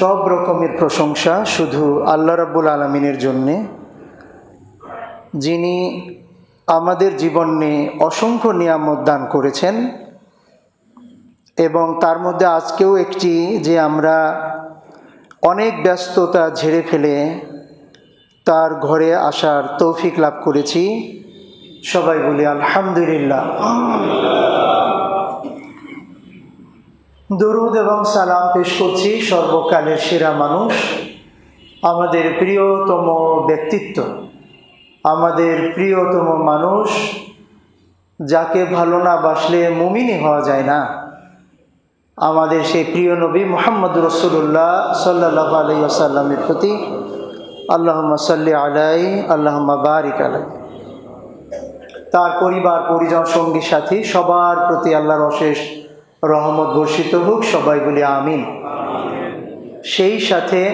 সব রকমের প্রশংসা শুধু আল্লাহ রাব্বুল আলমিনের জন্যে। যিনি আমাদের জীবনে অসংখ্য নিয়ামত দান করেছেন এবং তার মধ্যে আজকেও একটি যে আমরা অনেক ব্যস্ততা ঝেড়ে ফেলে তার ঘরে আসার তৌফিক লাভ করেছি। সবাই বলি আলহামদুলিল্লাহ। দরুদ এবং সালাম পেশ করছি সর্বকালের সেরা মানুষ, আমাদের প্রিয়তম ব্যক্তিত্ব, আমাদের প্রিয়তম মানুষ, যাকে ভালো না বাসলে মুমিনি হওয়া যায় না। আমাদের সেই প্রিয় নবী মোহাম্মদ রসুল্লাহ সাল্লাহ আলাই আসাল্লামের প্রতি আল্লাহম্মা সাল্লি আলাই আল্লাহম্মা বারিক আলাই তার পরিবার, পরিজন, সঙ্গী, সাথী সবার প্রতি আল্লাহর অশেষ রহমত বর্ষিত হোক, সবাই বলি আমিন। সেই সাথে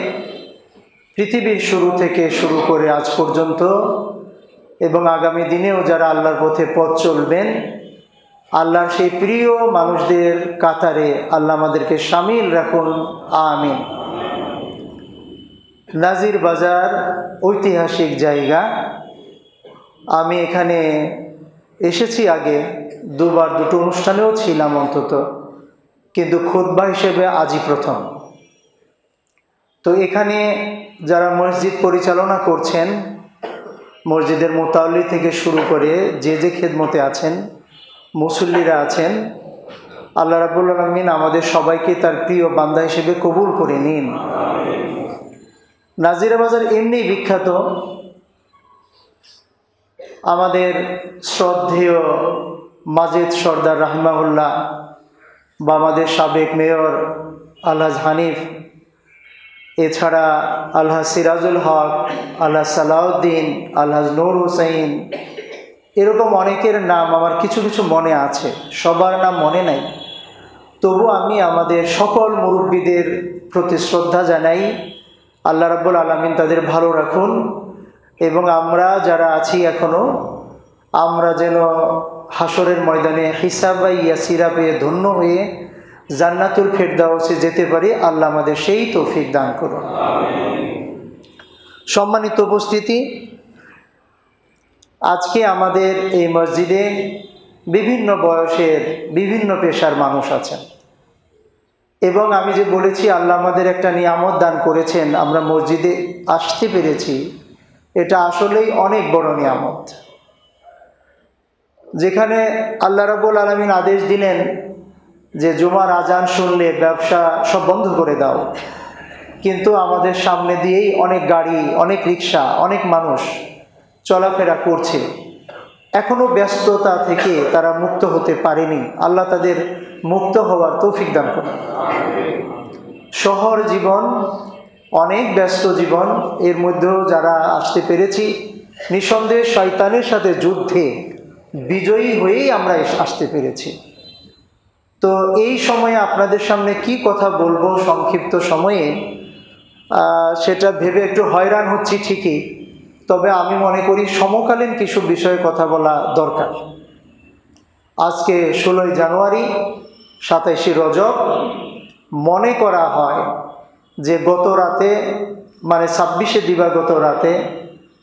পৃথিবীর শুরু থেকে শুরু করে আজ পর্যন্ত এবং আগামী দিনেও যারা আল্লাহর পথে পথ চলবেন, আল্লাহর সেই প্রিয় মানুষদের কাতারে আল্লাহ আমাদেরকে সামিল রাখুন। আমিন। নাজির বাজার ঐতিহাসিক জায়গা। আমি এখানে এসেছি আগে। দুবার দুটো অনুষ্ঠানেও ছিলাম অন্তত, কিন্তু খোদবা হিসেবে আজই প্রথম। তো এখানে যারা মসজিদ পরিচালনা করছেন, মসজিদের মোতাল্লি থেকে শুরু করে যে যে খেদমতে আছেন, মুসল্লিরা আছেন, আল্লাহ রাবুল আলমিন আমাদের সবাইকে তার প্রিয় বান্দা হিসেবে কবুল করে নিন। নাজিরা বাজার এমনি বিখ্যাত। আমাদের শ্রদ্ধেয় মাজেদ সর্দার রাহমাউল্লাহ বা আমাদের সাবেক মেয়র আলহাজ হানিফ, এছাড়া আল্লাহ সিরাজুল হক আল্লাহ সালাউদ্দিন, আলহাজ নূর হুসাইন, এরকম অনেকের নাম আমার কিছু কিছু মনে আছে, সবার নাম মনে নাই। তবু আমি আমাদের সকল মুরব্বীদের প্রতি শ্রদ্ধা জানাই, আল্লাহ রাব্বুল আলমিন তাদের ভালো রাখুন, এবং আমরা যারা আছি এখনও আমরা যেন হাসরের ময়দানে হিসাবা ইয়াসিরা পেয়ে ধন্য হয়ে জান্নাতুল ফেরদাউসে যেতে পারি, আল্লাহ আমাদের সেই তৌফিক দান করুন। সম্মানিত উপস্থিতি, আজকে আমাদের এই মসজিদে বিভিন্ন বয়সের বিভিন্ন পেশার মানুষ আছেন। এবং আমি যে বলেছি, আল্লাহ আমাদের একটা নিয়ামত দান করেছেন, আমরা মসজিদে আসতে পেরেছি, এটা আসলেই অনেক বড় নিয়ামত। যেখানে আল্লাহ রাবুল আলমিন আদেশ দিলেন যে জুমার আজান শুনলে ব্যবসা সব বন্ধ করে দাও। কিন্তু আমাদের সামনে দিয়েই অনেক গাড়ি, অনেক রিক্সা অনেক মানুষ চলাফেরা করছে। এখনও ব্যস্ততা থেকে তারা মুক্ত হতে পারেনি। আল্লাহ তাদের মুক্ত হওয়ার তৌফিক দান করেন। শহর জীবন, অনেক ব্যস্ত জীবন, এর মধ্যেও যারা আসতে পেরেছি, নিঃসন্দেহে শয়তানের সাথে যুদ্ধে বিজয়ী হয়েই আমরা আসতে পেরেছি। তো এই সময়ে আপনাদের সামনে কি কথা বলব সংক্ষিপ্ত সময়ে সেটা ভেবে একটু হয়রান হচ্ছি ঠিকই, তবে আমি মনে করি সমকালীন কিছু বিষয়ে কথা বলা দরকার। আজকে ষোলোই জানুয়ারি, সাতাইশে রজব, মনে করা হয় যে গত রাতে মানে ছাব্বিশে দিবাগত রাতে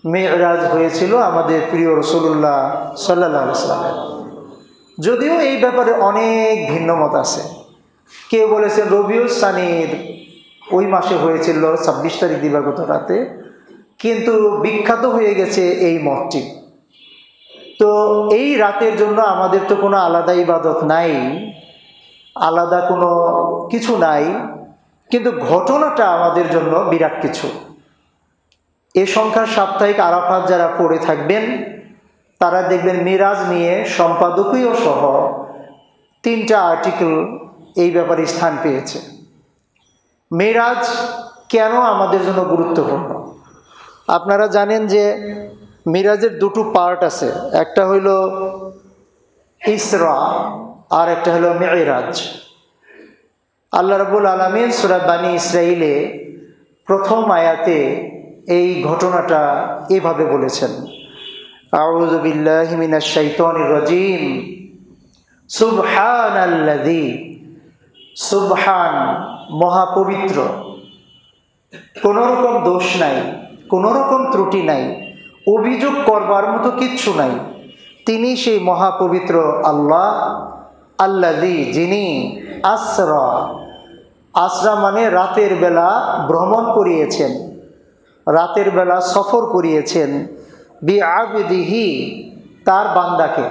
মেয়েরাজ হয়েছিল আমাদের প্রিয় রসুল্লাহ সাল্লাহ ইসলামের যদিও এই ব্যাপারে অনেক ভিন্নমত আছে। কেউ বলেছেন রবিউল সানির ওই মাসে হয়েছিল ছাব্বিশ তারিখ দিবাগত রাতে, কিন্তু বিখ্যাত হয়ে গেছে এই মঠটি। তো এই রাতের জন্য আমাদের তো কোনো আলাদা ইবাদত নাই, আলাদা কোনো কিছু নাই, কিন্তু ঘটনাটা আমাদের জন্য বিরাট কিছু। এ সংখ্যার সাপ্তাহিক আরাফাত যারা পড়ে থাকবেন, তারা দেখবেন মিরাজ নিয়ে সম্পাদকীয় সহ তিনটা আর্টিকেল এই ব্যাপারে স্থান পেয়েছে। মেরাজ কেন আমাদের জন্য গুরুত্বপূর্ণ? আপনারা জানেন যে মিরাজের দুটো পার্ট আছে, একটা হইল ইসরা আর একটা হলো মেয়েরাজ আল্লাহ রবুল আলমিন সুরাত বানী ইসরাইলে প্রথম আয়াতে এই ঘটনাটা এভাবে বলেছেন। আউযু বিল্লাহি মিনাশ শাইতানির রাজিম। সুবহানাল্লাযী, সুবহান, মহাপবিত্র। কোনো রকম দোষ নাই কোনো রকম ত্রুটি নাই, অভিযোগ করবার মতো কিচ্ছু নাই। তিনি সেই মহাপবিত্র আল্লাহ আল্লাদি যিনি আসরা আসরা মানে রাতের বেলা ভ্রমণ করিয়েছেন। রাতের বেলা সফর করিয়েছেন বি আবিদিহি তার বান্দাকে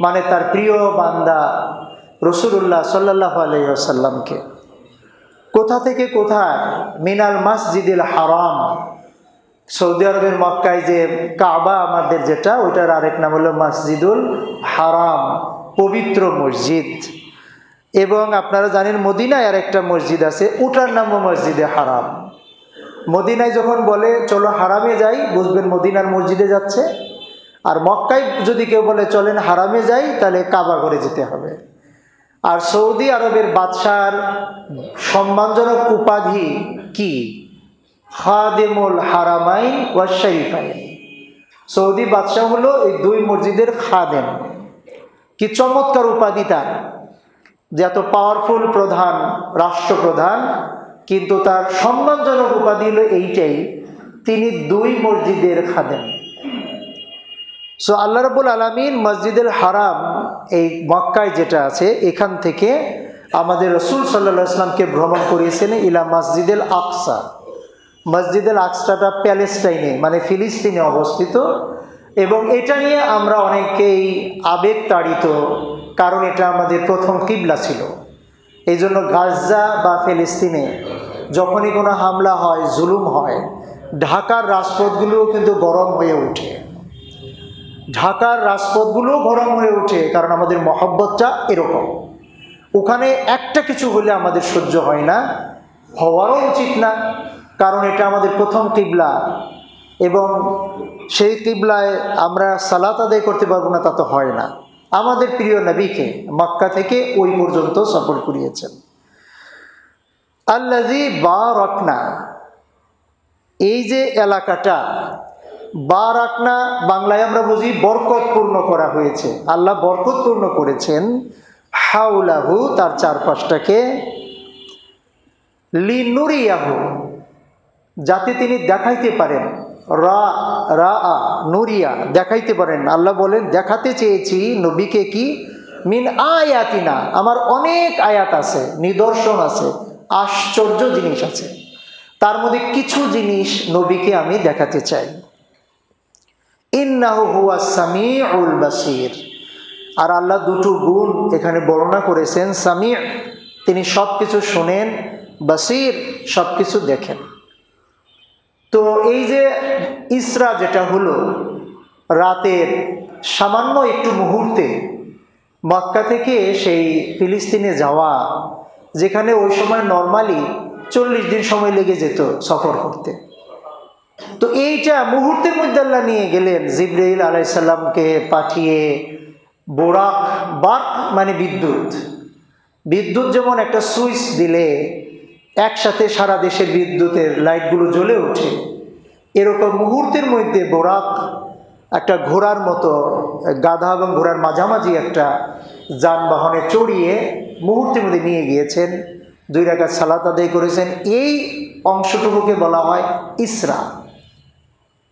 মানে তার প্রিয় বান্দা রসুল্লাহ সাল্লাহ আলাইসাল্লামকে কোথা থেকে কোথায়? মিনাল মসজিদুল হারাম। সৌদি আরবের মক্কায় যে কাবা আমাদের যেটা, ওইটার আরেক নাম হলো মসজিদুল হারাম, পবিত্র মসজিদ। এবং আপনারা জানেন মদিনায় আর একটা মসজিদ আছে, ওটার নামও মসজিদে হারাম। মদিনায় যখন বলে, চলো হারামে যাই, বুঝবেন মদিনার মসজিদে যাচ্ছে। আর মক্কায় যদি কেউ বলে, চলেন হারামে যাই, তাহলে কাবা করে যেতে হবে। আর সৌদি আরবের বাদশার সম্মানজনক উপাধি কি? খাদেমুল হারামাইন ওয়া শরীফাইন সৌদি বাদশাহ হলো এই দুই মসজিদের খাদেম। কি চমৎকার উপাধি তার। যে এত পাওয়ারফুল প্রধান, রাষ্ট্রপ্রধান। কিন্তু তার সম্মানজনক উপাধি হলো এইটাই, তিনি দুই মসজিদের খাদেন সো আল্লাহ রবুল আলমিন মসজিদুল হারাম এই মক্কায় যেটা আছে, এখান থেকে আমাদের রসুল সাল্লা ইসলামকে ভ্রমণ করিয়েছেন ইলা মসজিদুল আকসা। মসজিদুল আকসাটা প্যালেস্টাইনে মানে ফিলিস্তিনে অবস্থিত। এবং এটা নিয়ে আমরা অনেকেই আবেগ তাড়িত কারণ এটা আমাদের প্রথম কিবলা ছিল। এই জন্য গাজা বা ফিলিস্তিনে যখনই কোনো হামলা হয়, জুলুম হয়, ঢাকার রাজপথগুলোও কিন্তু গরম হয়ে ওঠে। ঢাকার রাজপথগুলোও গরম হয়ে ওঠে, কারণ আমাদের মহব্বতটা এরকম। ওখানে একটা কিছু হলে আমাদের সহ্য হয় না, হওয়ারও উচিত না, কারণ এটা আমাদের প্রথম কিবলা। এবং সেই কিবলায় আমরা সালাত আদায় করতে পারব না, তা তো হয় না। আমাদের প্রিয় নবীকে মক্কা থেকে ওই পর্যন্ত সফর করিয়েছেন। আল্লাজি বা রকনা এই যে এলাকাটা বা রাকনা বাংলায় আমরা বুঝি বরকতপূর্ণ করা হয়েছে। আল্লাহ বরকতপূর্ণ করেছেন। হাউলাহু তার চারপাশটাকে। লিনুরিয়াহু, যাতে তিনি দেখাইতে পারেন। রা রা আ, নুরিয়া, দেখাইতে পারেন। আল্লাহ বলেন, দেখাতে চেয়েছি নবীকে কি? মিন আয়াতিনা, আমার অনেক আয়াত আছে, নিদর্শন আছে, আশ্চর্য জিনিস আছে। তার মধ্যে কিছু জিনিস নবীকে আমি দেখাতে চাই। ইন্নাহু হুয়া সামিউল বাসির। আর আল্লাহ দুটো গুণ এখানে বর্ণনা করেছেন সামি তিনি সব কিছু শোনেন, বাসির সব কিছু দেখেন। তো এই যে ইসরা যেটা হলো, রাতের সামান্য একটু মুহূর্তে মক্কা থেকে সেই ফিলিস্তিনে যাওয়া, যেখানে ওই সময় নর্মালি চল্লিশ দিন সময় লেগে যেত সফর করতে। তো এইটা মুহূর্তের মধ্যে আল্লাহ নিয়ে গেলেন, জিব্রাইল আলাইসাল্লামকে পাঠিয়ে বোরাক, বাক মানে বিদ্যুৎ। বিদ্যুৎ যেমন একটা সুইচ দিলে একসাথে সারা দেশের বিদ্যুতের লাইটগুলো জ্বলে ওঠে। এরকম মুহূর্তের মধ্যে বোরাক, একটা ঘোড়ার মতো, গাধা এবং ঘোড়ার মাঝামাঝি একটা যানবাহনে চড়িয়ে মুহূর্তের মধ্যে নিয়ে গিয়েছেন। দুই রাকাত সালাত আদায় করেছেন। এই অংশটুকুকে বলা হয় ইসরা।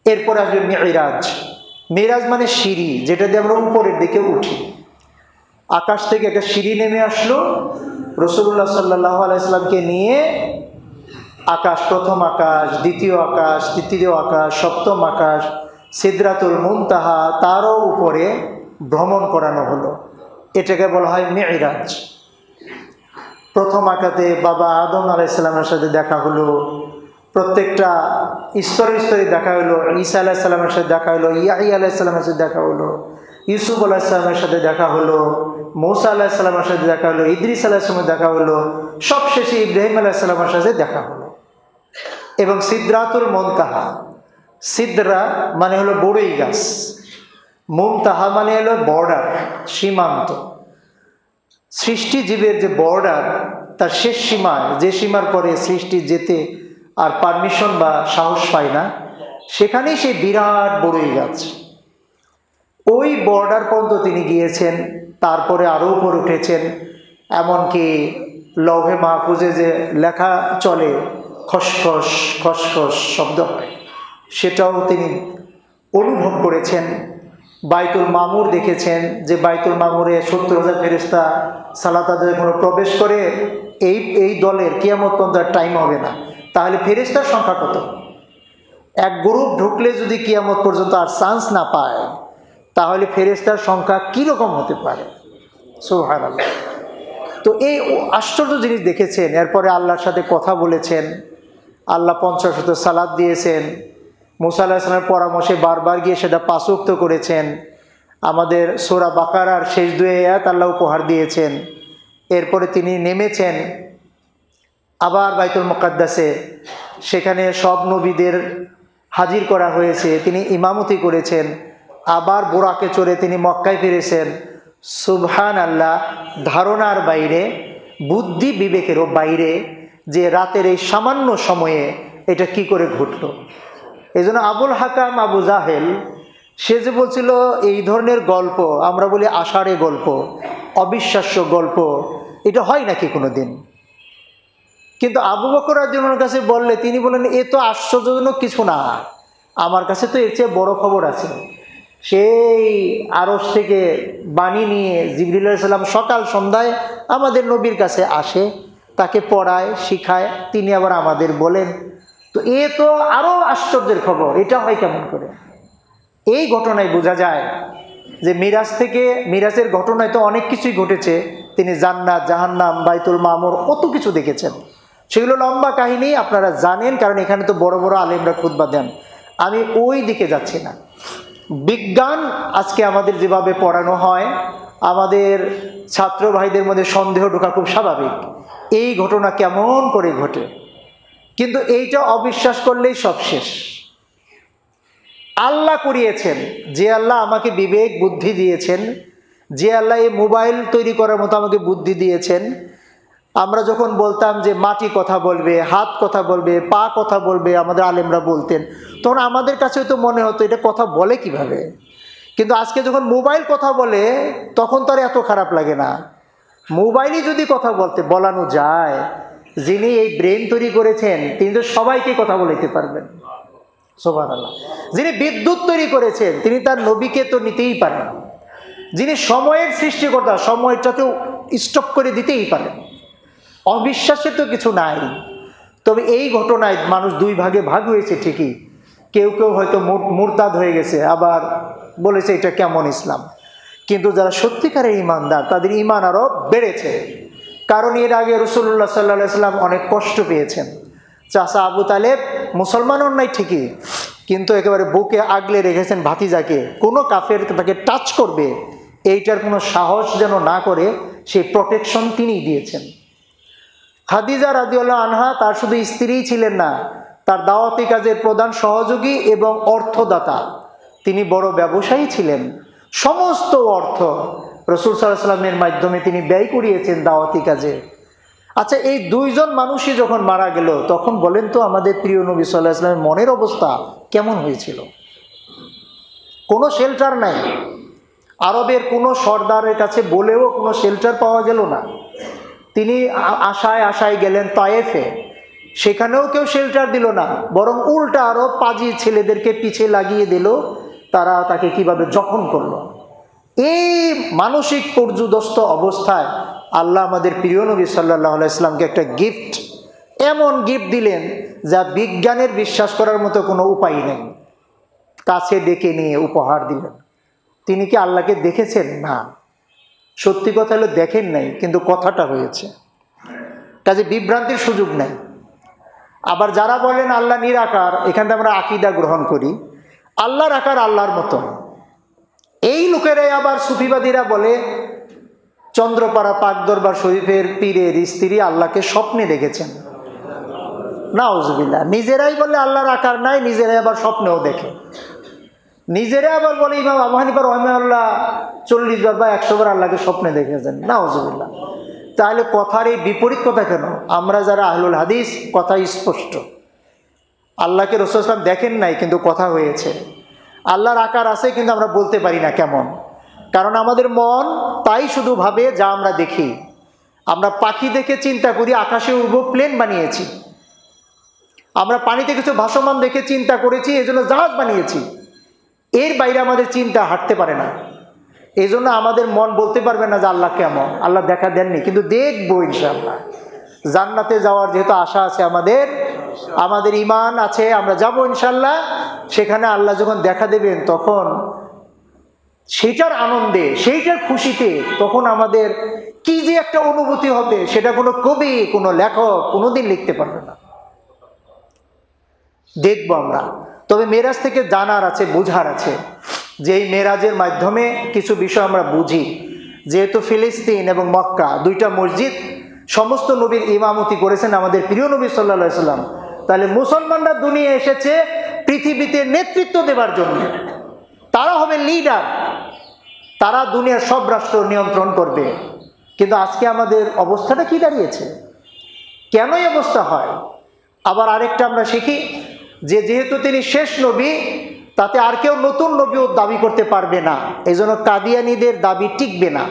এরপর আসবে মেয়েরাজ মেয়েরাজ মানে সিঁড়ি, যেটা দিয়ে আমরা উপরের দিকে উঠি। আকাশ থেকে একটা সিঁড়ি নেমে আসলো। রসুল্লাহ সাল্লাহ আলাইসলামকে নিয়ে আকাশ, প্রথম আকাশ, দ্বিতীয় আকাশ, তৃতীয় আকাশ, সপ্তম আকাশ, সিদ্রাতুল মুনতাহা তারও উপরে ভ্রমণ করানো হলো। এটাকে বলা হয় মেয়েরাজ প্রথম আকাতে বাবা আদম আলাইসাল্লামের সাথে দেখা হলো। প্রত্যেকটা স্তরে স্তরে দেখা হলো। ঈসা আলাহিসাল্লামের সাথে দেখা হলো। ইয়াহি আলাইসাল্লামের সাথে দেখা হলো। ইউসুফ আলাহিসাল্লামের সাথে দেখা হলো। মৌসা আলাহিসাল্লামের সাথে দেখা হলো, ইদ্রিস আলাহিসামের দেখা হলো সব শেষে ইব্রাহিম আলাহিসাল্লামের সাথে দেখা হলো। এবং সিদ্রাতুল মনতাহা, সিদ্রা মানে হলো বড়ই গাছ। মুমতাহা মানে হলো বর্ডার, সীমান্ত। সৃষ্টিজীবের যে বর্ডার, তার শেষ সীমায়, যে সীমার পরে সৃষ্টি যেতে আর পারমিশন বা সাহস পায় না, সেখানেই সেই বিরাট বড়ই গাছ। ওই বর্ডার পর্যন্ত তিনি গিয়েছেন। তারপরে আরও উপর উঠেছেন। এমনকি লভে মাহফুজে যে লেখা চলে, খসখস খসখস শব্দ হয়, সেটাও তিনি অনুভব করেছেন। বাইতুল মামুর দেখেছেন যে বাইতুল মামুরে সত্তর হাজার ফেরিস্তা সালাতাদের কোনো প্রবেশ করে, এই এই দলের কিয়ামত পর্যন্ত টাইম হবে না। তাহলে ফেরিস্তার সংখ্যা কত? এক গ্রুপ ঢুকলে যদি কিয়ামত পর্যন্ত আর চান্স না পায় তাহলে ফেরেস্তার সংখ্যা কীরকম হতে পারে? সোহান আল্লাহ তো এই আশ্চর্য জিনিস দেখেছেন, এরপরে আল্লাহর সাথে কথা বলেছেন, আল্লাহ পঞ্চাশ শত সালাদ দিয়েছেন, মুসা আল্লাহ পরামর্শে বারবার গিয়ে সেটা পাশোক্ত করেছেন, আমাদের সোরা বাকারার শেষ দুয়ে আয়াত আল্লাহ উপহার দিয়েছেন, এরপরে তিনি নেমেছেন আবার বাইতুল মোকাদ্দাসে, সেখানে সব নবীদের হাজির করা হয়েছে, তিনি ইমামতি করেছেন আবার বোরাকে চড়ে তিনি মক্কায় ফিরেছেন। সুবহান আল্লাহ ধারণার বাইরে, বুদ্ধি বিবেকেরও বাইরে যে রাতের এই সামান্য সময়ে এটা কি করে ঘটল। এই জন্য আবুল হাকাম আবু জাহেল, সে যে বলছিল, এই ধরনের গল্প, আমরা বলি আষাঢ়ে গল্প, অবিশ্বাস্য গল্প, এটা হয় নাকি কোনো দিন কিন্তু আবু বকর রাজনের কাছে বললে, তিনি বলেন এ তো আশ্চর্যজনক কিছু না। আমার কাছে তো এর চেয়ে বড় খবর আছে। সেই আরস থেকে বাণী নিয়ে জিবরুল সাল্লাম সকাল সন্ধ্যায় আমাদের নবীর কাছে আসে, তাকে পড়ায়, শিখায়, তিনি আবার আমাদের বলেন। তো এ তো আরও আশ্চর্যের খবর, এটা হয় কেমন করে? এই ঘটনায় বোঝা যায় যে মিরাজ থেকে, মিরাজের ঘটনায় তো অনেক কিছুই ঘটেছে। তিনি জান্নাত, জাহান্নাম, বাইতুল মামর, কত কিছু দেখেছেন। সেগুলো লম্বা কাহিনী, আপনারা জানেন, কারণ এখানে তো বড় বড় আলেমরা খুদ্া দেন। আমি ওই দিকে যাচ্ছি না। বিজ্ঞান আজকে আমাদের যেভাবে পড়ানো হয়, আমাদের ছাত্র ভাইদের মধ্যে সন্দেহ ঢোকা খুব স্বাভাবিক। এই ঘটনা কেমন করে ঘটে? কিন্তু এইটা অবিশ্বাস করলেই সব শেষ। আল্লাহ করিয়েছেন, যে আল্লাহ আমাকে বিবেক বুদ্ধি দিয়েছেন, যে আল্লাহ এই মোবাইল তৈরি করার মতো আমাকে বুদ্ধি দিয়েছেন আমরা যখন বলতাম যে মাটি কথা বলবে, হাত কথা বলবে, পা কথা বলবে, আমাদের আলেমরা বলতেন, তখন আমাদের কাছেও তো মনে হতো, এটা কথা বলে কীভাবে? কিন্তু আজকে যখন মোবাইল কথা বলে, তখন তো আর এত খারাপ লাগে না। মোবাইলই যদি কথা বলতে, বলানো যায়, যিনি এই ব্রেন তৈরি করেছেন, তিনি তো সবাইকে কথা বলাইতে পারবেন। সোভান আল্লাহ যিনি বিদ্যুৎ তৈরি করেছেন, তিনি তার নবীকে তো নিতেই পারেন। যিনি সময়ের সৃষ্টিকর্তা সময়টাকেও স্টপ করে দিতেই পারেন। অবিশ্বাসের তো কিছু নাই। তবে এই ঘটনায় মানুষ দুই ভাগে ভাগ হয়েছে ঠিকই। কেউ কেউ হয়তো মুরতাদ হয়ে গেছে, আবার বলেছে এটা কেমন ইসলাম। কিন্তু যারা সত্যিকারের ইমানদার, তাদের ইমান আরও বেড়েছে। কারণ এর আগে রসুল্লাহ সাল্লাহ সাল্লাম অনেক কষ্ট পেয়েছেন। চাষা আবু তালেব মুসলমান অন্যায় ঠিকই, কিন্তু একেবারে বুকে আগলে রেখেছেন ভাতিজাকে। কোনো কাফের তাকে টাচ করবে, এইটার কোনো সাহস যেন না করে, সেই প্রোটেকশন তিনিই দিয়েছেন। খাদিজা রাদিউল্লাহ আনহা তার শুধু স্ত্রীই ছিলেন না, তার দাওয়াতি কাজের প্রধান সহযোগী এবং অর্থদাতা। তিনি বড় ব্যবসায়ী ছিলেন। সমস্ত অর্থ রসুল সাল্লামের মাধ্যমে তিনি ব্যয় করিয়েছেন দাওয়াতি কাজে। আচ্ছা এই দুইজন মানুষই যখন মারা গেল, তখন বলেন তো আমাদের প্রিয় নবী সাল্লাহ মনের অবস্থা কেমন হয়েছিল? কোনো শেল্টার নাই। আরবের কোনো সর্দারের কাছে বলেও কোনো শেল্টার পাওয়া গেল না। তিনি আশায় আশায় গেলেন তায়েফে। সেখানেও কেউ শেল্টার দিল না, বরং উল্টা আরও পাজি ছেলেদেরকে পিছে লাগিয়ে দিল, তারা তাকে কীভাবে জখম করল। এই মানসিক পর্যুদস্ত অবস্থায় আল্লাহ আমাদের প্রিয় নবী সাল্লাহ ইসলামকে একটা গিফট এমন গিফট দিলেন যা বিজ্ঞানের বিশ্বাস করার মতো কোনো উপায় নেই। কাছে ডেকে নিয়ে উপহার দিলেন। তিনি কি আল্লাহকে দেখেছেন? না। সত্যি কথা হলো দেখেন নাই, কিন্তু কথাটা হয়েছে। কাজে বিভ্রান্তির সুযোগ নেই। আবার যারা বলেন আল্লাহ নিরাকার এখান থেকে আমরা আকিদা গ্রহণ করি। আল্লাহর আকার আল্লাহর মতো। এই লোকেরাই আবার সুফিবাদীরা বলে, চন্দ্রপাড়া পাক দরবার শরীফের পীরের স্ত্রী আল্লাহকে স্বপ্নে দেখেছেন। না ওজবিল্লা নিজেরাই বলে আল্লাহর আকার নাই, নিজেরাই আবার স্বপ্নেও দেখে। নিজেরা আবার বলে ইমাম আবু হানিফা রহমাল্লাহ চল্লিশ বার বা একশো বার আল্লাহকে স্বপ্নে দেখেছেন। না ওজবিল্লা তাহলে কথার এই বিপরীত কথা কেন? আমরা যারা আহলুল হাদিস, কথা স্পষ্ট। আল্লাহকে রসুলাম দেখেন নাই, কিন্তু কথা হয়েছে। আল্লাহর আকার আছে, কিন্তু আমরা বলতে পারি না কেমন। কারণ আমাদের মন তাই শুধু ভাবে যা আমরা দেখি। আমরা পাখি দেখে চিন্তা করি, আকাশে উড়ব, প্লেন বানিয়েছি। আমরা পানিতে কিছু ভাসমান দেখে চিন্তা করেছি এই জন্য জাহাজ বানিয়েছি। এর বাইরে আমাদের চিন্তা হাঁটতে পারে না। এই জন্য আমাদের মন বলতে পারবে না যে আল্লাহ কেমন। আল্লাহ দেখা দেননি, কিন্তু দেখব ইনশাল্লাহ জান্নাতে যাওয়ার যেহেতু আশা আছে আমাদের আমাদের ইমান আছে, আমরা যাব ইনশাল্লাহ সেখানে আল্লাহ যখন দেখা দেবেন, তখন সেইটার আনন্দে, সেইটার খুশিতে তখন আমাদের কি যে একটা অনুভূতি হবে, সেটা কোনো কবি, কোনো লেখক কোনোদিন লিখতে পারবে না। দেখব আমরা। তবে মেরাজ থেকে জানার আছে, বোঝার আছে যে এই মেরাজের মাধ্যমে কিছু বিষয় আমরা বুঝি। যেহেতু ফিলিস্তিন এবং মক্কা দুইটা মসজিদ, সমস্ত নবীর ইমামতি করেছেন আমাদের প্রিয় নবী সাল্লা সাল্লাম তাহলে মুসলমানরা দুনিয়া এসেছে পৃথিবীতে নেতৃত্ব দেবার জন্য। তারা হবে লিডার তারা দুনিয়ার সব রাষ্ট্র নিয়ন্ত্রণ করবে। কিন্তু আজকে আমাদের অবস্থাটা কি দাঁড়িয়েছে? কেন এই অবস্থা হয়? আবার আরেকটা আমরা শিখি যে যেহেতু তিনি শেষ নবী, তাতে আর কেউ নতুন নবীও দাবি করতে পারবে না। এই জন্য কাদিয়ানিদের দাবি টিকবে না।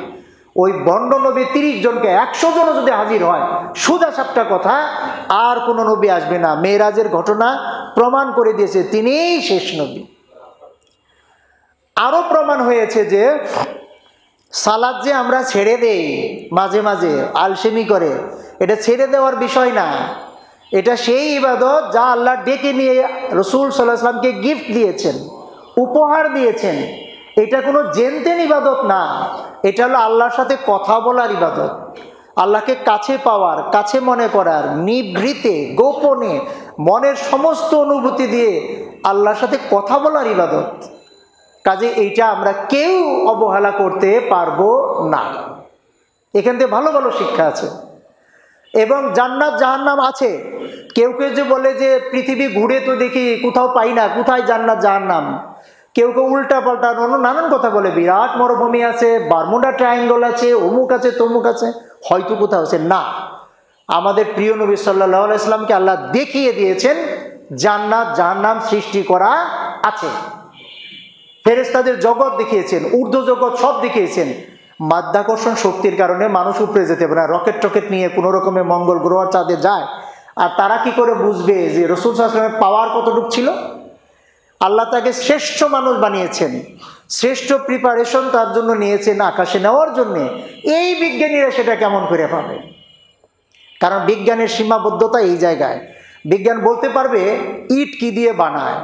ওই বন্ড নবী তিরিশ জনকে, একশো জনও যদি হাজির হয় সুদা সাপটা কথা, আর কোনো নবী আসবে না। মেয়েরাজের ঘটনা প্রমাণ করে দিয়েছে, তিনিই শেষ নবী। আরও প্রমাণ হয়েছে যে, সালাদ যে আমরা ছেড়ে দেই, মাঝে মাঝে, আলসেমি করে, এটা ছেড়ে দেওয়ার বিষয় না। এটা সেই ইবাদত যা আল্লাহ ডেকে নিয়ে রসুল সাল্লাহ গিফট দিয়েছেন, উপহার দিয়েছেন। এটা কোনো জেনতেন ইবাদত না। এটা হলো আল্লাহর সাথে কথা বলার ইবাদত। আল্লাহকে কাছে পাওয়ার, কাছে মনে করার, নিভৃতে, গোপনে, মনের সমস্ত অনুভূতি দিয়ে আল্লাহর সাথে কথা বলার ইবাদত। কাজে এইটা আমরা কেউ অবহেলা করতে পারব না। এখান থেকে ভালো ভালো শিক্ষা আছে। এবং জান্নাত জাহান্নাম আছে। কেউ কেউ যে বলে যে পৃথিবী ঘুরে তো দেখি কোথাও পাই না, কোথায় জান্নাত জাহান্নাম? কেউ কেউ উল্টা পাল্টা নানান কথা বলে। বিরাট মরুভূমি আছে, বারমুডা ট্রায়াঙ্গল আছে, অমুক আছে, তমুক আছে, হয়তো কোথাও আছে। না, আমাদের প্রিয় নবী সাল্লাহ ইসলামকে আল্লাহ দেখিয়ে দিয়েছেন জান্নাত জাহান্নাম সৃষ্টি করা আছে। ফেরেস্তাদের জগৎ দেখিয়েছেন ঊর্ধ্ব জগৎ সব দেখিয়েছেন। মাধ্যাকর্ষণ শক্তির কারণে মানুষ উপরে যেতে পারে না। রকেট টকেট নিয়ে কোনো রকমের মঙ্গল গ্রহ চাঁদে যায়। আর তারা কি করে বুঝবে যে রসুল সাল্লামের পাওয়ার কতটুক ছিল? আল্লাহ তাকে শ্রেষ্ঠ মানুষ বানিয়েছেন। শ্রেষ্ঠ প্রিপারেশন তার জন্য নিয়েছেন আকাশে নেওয়ার জন্যে। এই বিজ্ঞানীরা সেটা কেমন করে পাবে কারণ বিজ্ঞানের সীমাবদ্ধতা এই জায়গায়। বিজ্ঞান বলতে পারবে, ইট কি দিয়ে বানায়?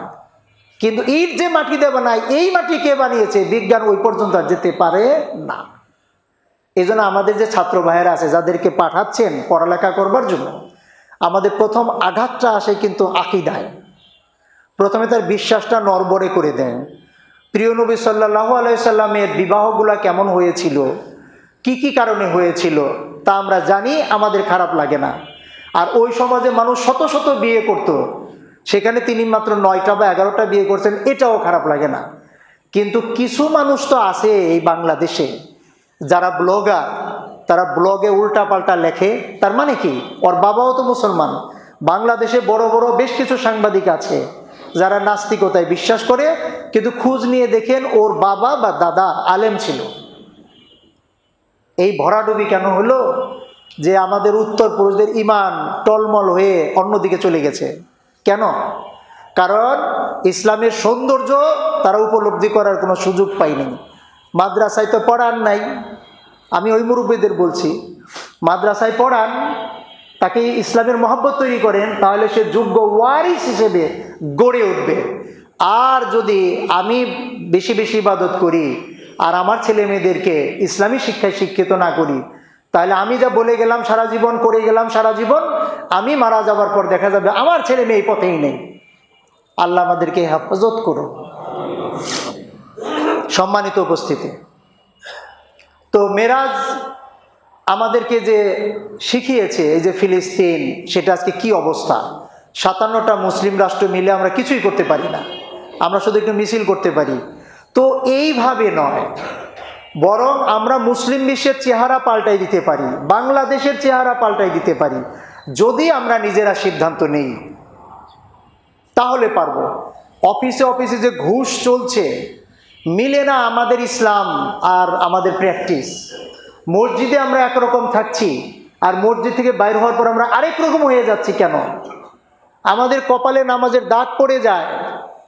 কিন্তু ইট যে মাটি দিয়ে বানায়, এই মাটি কে বানিয়েছে? বিজ্ঞান ওই পর্যন্ত যেতে পারে না। এই আমাদের যে ছাত্র ভাইয়েরা আছে, যাদেরকে পাঠাচ্ছেন পড়ালেখা করবার জন্য, আমাদের প্রথম আঘাতটা আসে কিন্তু আকিদায়। প্রথমে তার বিশ্বাসটা নরবরে করে দেন। প্রিয় নবী সাল্লাহ আলাইসাল্লামের বিবাহগুলা কেমন হয়েছিল? কি কি কারণে হয়েছিল? তা আমরা জানি, আমাদের খারাপ লাগে না। আর ওই সমাজে মানুষ শত শত বিয়ে করত। সেখানে তিনি মাত্র নয়টা বা এগারোটা বিয়ে করছেন, এটাও খারাপ লাগে না। কিন্তু কিছু মানুষ তো আছে এই বাংলাদেশে। যারা ব্লগার, তারা ব্লগে উল্টা পাল্টা লেখে, তার মানে কি? ওর বাবাও তো মুসলমান। বাংলাদেশে বড় বড় বেশ কিছু সাংবাদিক আছে যারা নাস্তিকতায় বিশ্বাস করে, কিন্তু খোঁজ নিয়ে দেখেন ওর বাবা বা দাদা আলেম ছিল। এই ভরাডুবি কেন হলো? যে আমাদের উত্তর পুরুষদের ইমান টলমল হয়ে অন্যদিকে চলে গেছে। কেন? কারণ ইসলামের সৌন্দর্য তারা উপলব্ধি করার কোনো সুযোগ পায়নি। মাদ্রাসায় তো পড়ান নাই। আমি ওই মুরব্বীদের বলছি, মাদ্রাসায় পড়ান, তাকে ইসলামের মহব্বত তৈরি করেন, তাহলে সে যোগ্য ওয়ারিস হিসেবে গড়ে উঠবে। আর যদি আমি বেশি বেশি ইবাদত করি, আর আমার ছেলে মেয়েদেরকে ইসলামী শিক্ষায় শিক্ষিত না করি, তাহলে আমি যা বলে গেলাম সারা জীবন, করে গেলাম সারা জীবন, আমি মারা যাবার পর দেখা যাবে আমার ছেলে মেয়ে পথেই নেই। আল্লাহ আমাদেরকে হেফাজত করুন। সম্মানিত উপস্থিতি। তো মেরাজ আমাদেরকে যে শিখিয়েছে, এই যে ফিলিস্তিন, সেটা আজকে কি অবস্থা? সাতান্নটা মুসলিম রাষ্ট্র মিলে আমরা কিছুই করতে পারি না। আমরা শুধু একটু মিছিল করতে পারি। তো এইভাবে নয়, বরং আমরা মুসলিম বিশ্বের চেহারা পাল্টাই দিতে পারি, বাংলাদেশের চেহারা পাল্টাই দিতে পারি। যদি আমরা নিজেরা সিদ্ধান্ত নেই, তাহলে পারব। অফিসে অফিসে যে ঘুষ চলছে মিলে না আমাদের ইসলাম আর আমাদের প্র্যাকটিস মসজিদে আমরা একরকম থাকছি, আর মসজিদ থেকে বাইর হওয়ার পর আমরা আরেক রকম হয়ে যাচ্ছি কেন? আমাদের কপালে নামাজের দাগ পড়ে যায়,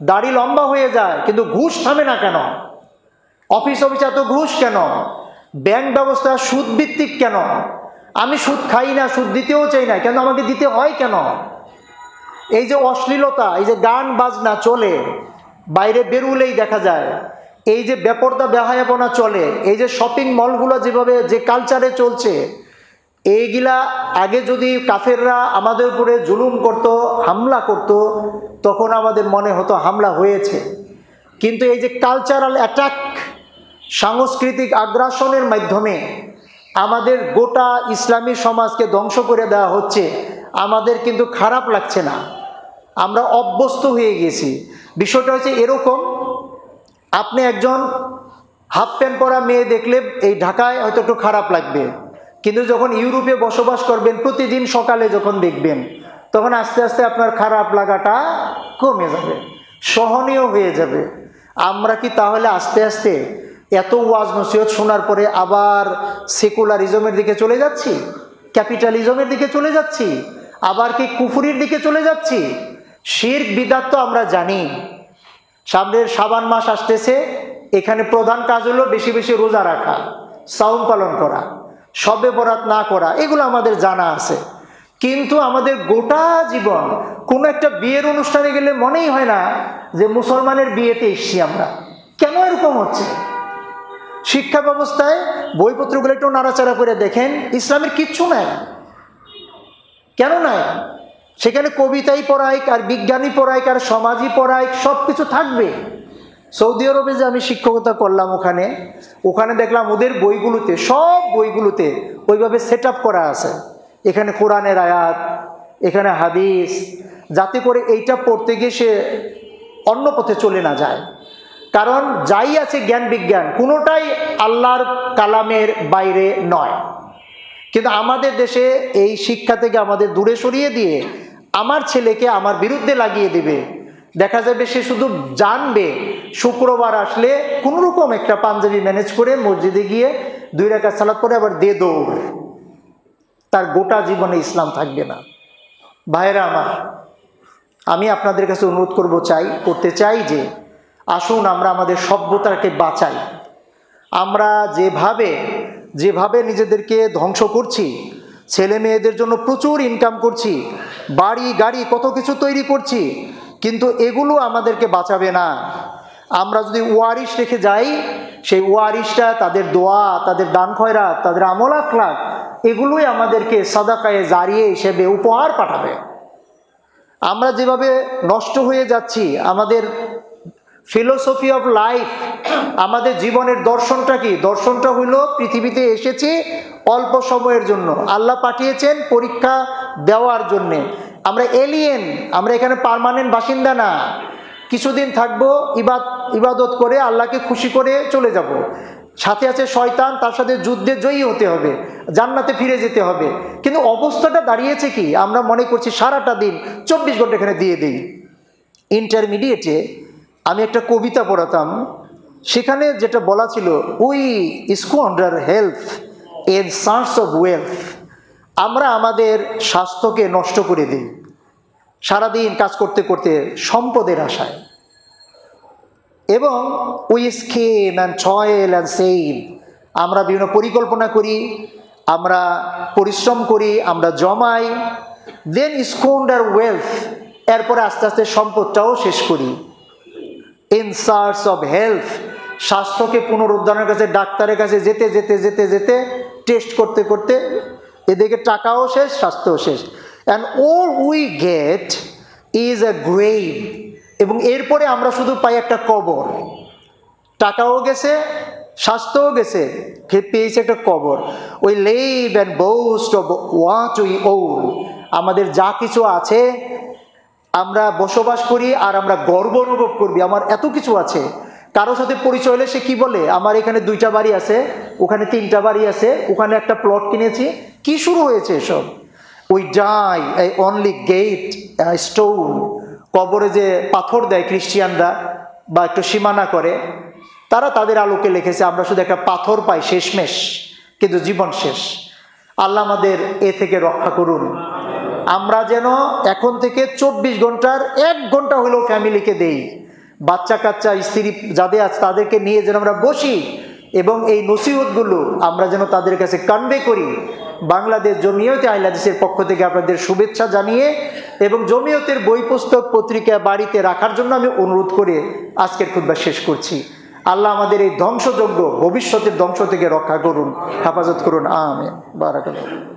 দাড়ি লম্বা হয়ে যায়, কিন্তু ঘুষ থামে না কেন? অফিস অফিস এত ঘুষ কেন? ব্যাংক ব্যবস্থা সুদ ভিত্তিক কেন? আমি সুদ খাই না, সুদ দিতেও চাই না কেন আমাকে দিতে হয় কেন? এই যে অশ্লীলতা, এই যে গান বাজনা চলে, বাইরে বেরুলেই দেখা যায় এই যে বেপর্দা বেহায়াপনা চলে, এই যে শপিং মলগুলো যেভাবে, যে কালচারে চলছে, এইগুলা আগে যদি কাফেররা আমাদের উপরে জুলুম করত, হামলা করত, তখন আমাদের মনে হতো হামলা হয়েছে। কিন্তু এই যে কালচারাল অ্যাটাক সাংস্কৃতিক আগ্রাসনের মাধ্যমে আমাদের গোটা ইসলামী সমাজকে ধ্বংস করে দেওয়া হচ্ছে, আমাদের কিন্তু খারাপ লাগছে না। আমরা অভ্যস্ত হয়ে গেছি। বিষয়টা হচ্ছে এরকম আপনি একজন হাফ প্যান্ট পরা মেয়ে দেখলে এই ঢাকায় হয়তো একটু খারাপ লাগবে। কিন্তু যখন ইউরোপে বসবাস করবেন, প্রতিদিন সকালে যখন দেখবেন, তখন আস্তে আস্তে আপনার খারাপ লাগাটা কমে যাবে, সহনীয় হয়ে যাবে। আমরা কি তাহলে আস্তে আস্তে এত ওয়াজ নসিহত শোনার পরে আবার সেকুলারিজমের দিকে চলে যাচ্ছি? ক্যাপিটালিজমের দিকে চলে যাচ্ছি? আবার কি কুফুরির দিকে চলে যাচ্ছি? শির বিদাত তো আমরা জানি। সামনের সাবান মাস আসতেছে, এখানে প্রধান কাজ হলো বেশি বেশি রোজা রাখা সাউম পালন করা সবে বরাত না করা, এগুলো আমাদের জানা আছে। কিন্তু আমাদের গোটা জীবন কোনো একটা বিয়ের অনুষ্ঠানে গেলে মনেই হয় না যে মুসলমানের বিয়েতে এসছি আমরা। কেন এরকম হচ্ছে? শিক্ষা ব্যবস্থায় বইপত্রগুলো একটু নাড়াচাড়া করে দেখেন, ইসলামের কিচ্ছু নাই। কেন নাই? সেখানে কবিতাই পড়াইক আর বিজ্ঞানী পড়াইক আর সমাজই পড়াইক সব কিছু থাকবে। সৌদি আরবে যে আমি শিক্ষকতা করলাম ওখানে ওখানে দেখলাম ওদের বইগুলোতে, সব বইগুলোতে ওইভাবে সেট করা আছে। এখানে কোরআনের আয়াত, এখানে হাদিস, যাতে করে এইটা পড়তে গিয়ে সে অন্য পথে চলে না যায়। কারণ যাই আছে জ্ঞান বিজ্ঞান, কোনোটাই আল্লাহর কালামের বাইরে নয়। কিন্তু আমাদের দেশে এই শিক্ষা থেকে আমাদের দূরে সরিয়ে দিয়ে আমার ছেলেকে আমার বিরুদ্ধে লাগিয়ে দেবে। দেখা যাবে সে শুধু জানবে, শুক্রবার আসলে কোনোরকম একটা পাঞ্জাবি ম্যানেজ করে মসজিদে গিয়ে দুই রেখা সালাদ করে আবার দে দৌড়। তার গোটা জীবনে ইসলাম থাকবে না। ভাইরা আমার, আমি আপনাদের কাছে অনুরোধ করব, চাই, করতে চাই যে আসুন আমরা আমাদের সভ্যতাকে বাঁচাই। আমরা যেভাবে যেভাবে নিজেদেরকে ধ্বংস করছি ছেলে মেয়েদের জন্য প্রচুর ইনকাম করছি, বাড়ি, গাড়ি, কত কিছু তৈরি করছি, কিন্তু এগুলো আমাদেরকে বাঁচাবে না। আমরা যদি ওয়ারিশ রেখে যাই, সেই ওয়ারিশটা, তাদের দোয়া, তাদের দান খয়রা তাদের আমল আখলাক এগুলোই আমাদেরকে সাদাকায়ে জারিয়ে হিসেবে উপহার পাঠাবে। আমরা যেভাবে নষ্ট হয়ে যাচ্ছি, আমাদের ফিলোসফি অফ লাইফ আমাদের জীবনের দর্শনটা কি? দর্শনটা হলো পৃথিবীতে এসেছি অল্প সময়ের জন্য। আল্লাহ পাঠিয়েছেন পরীক্ষা দেওয়ার জন্যে। আমরা এলিয়েন আমরা এখানে পার্মানেন্ট বাসিন্দা না। কিছুদিন থাকব, ইবাদ, ইবাদত করে আল্লাহকে খুশি করে চলে যাব। সাথে আছে শয়তান, তার সাথে যুদ্ধে জয়ী হতে হবে, জান্নাতে ফিরে যেতে হবে। কিন্তু অবস্থাটা দাঁড়িয়েছে কি? আমরা মনে করছি সারাটা দিন চব্বিশ ঘণ্টা এখানে দিয়ে দিই। ইন্টারমিডিয়েটে আমি একটা কবিতা পড়াতাম। সেখানে যেটা বলা ছিল we squander health in search of wealth আমরা আমাদের স্বাস্থ্যকে নষ্ট করে দিই। সারাদিন কাজ করতে করতে সম্পদের আশায়। এবং we scheme and toil and save আমরা বিভিন্ন পরিকল্পনা করি, আমরা পরিশ্রম করি, আমরা জমাই। দেন স্কোন্ডার ওয়েলথ এরপরে আস্তে আস্তে সম্পদটাও শেষ করি। ইন সার্চ অফ হেলথ স্বাস্থ্যকে পুনরুদ্ধারের কাছে, ডাক্তারের কাছে যেতে যেতে যেতে যেতে টেস্ট করতে করতে এদিকে টাকাও শেষ, স্বাস্থ্যও শেষ। And all we get is a grave এবং এরপরে আমরা শুধু পাই একটা কবর। টাকাও গেছে, স্বাস্থ্যও গেছে। পেয়েছে একটা কবর। We live and boast of what we own আমাদের যা কিছু আছে, আমরা বসবাস করি আর আমরা গর্ব অনুভব করবি। আমার এত কিছু আছে। কারও সাথে পরিচয় হলে সে কি বলে? আমার এখানে দুইটা বাড়ি আছে, ওখানে তিনটা বাড়ি আছে, ওখানে একটা প্লট কিনেছি। কি শুরু হয়েছে এসব? উই ডাই, এই অনলি গেট স্টোন কবরে যে পাথর দেয় খ্রিস্টিয়ানরা বা একটু সীমানা করে, তারা তাদের আলোকে লিখেছে, আমরা শুধু একটা পাথর পাই, শেষমেশ, কিন্তু জীবন শেষ। আল্লাহ আমাদের এ থেকে রক্ষা করুন। আমরা যেন এখন থেকে চব্বিশ ঘণ্টার এক ঘণ্টা হলেও ফ্যামিলিকে দেই। বাচ্চা কাচ্চা, স্ত্রী যাদের আছে তাদেরকে নিয়ে যেন আমরা বসি এবং এই নসিহতগুলো আমরা যেন তাদের কাছে কনভে করি। বাংলাদেশ জমিয়তে আইলাদিসের পক্ষ থেকে আপনাদের শুভেচ্ছা জানিয়ে এবং জমিয়তের বই পুস্তক পত্রিকা বাড়িতে রাখার জন্য আমি অনুরোধ করে আজকের খুদ্া শেষ করছি। আল্লাহ আমাদের এই ধ্বংসযোগ্য ভবিষ্যতের ধ্বংস থেকে রক্ষা করুন। হেফাজত করুন। আমেন। বারাকাল্লাহ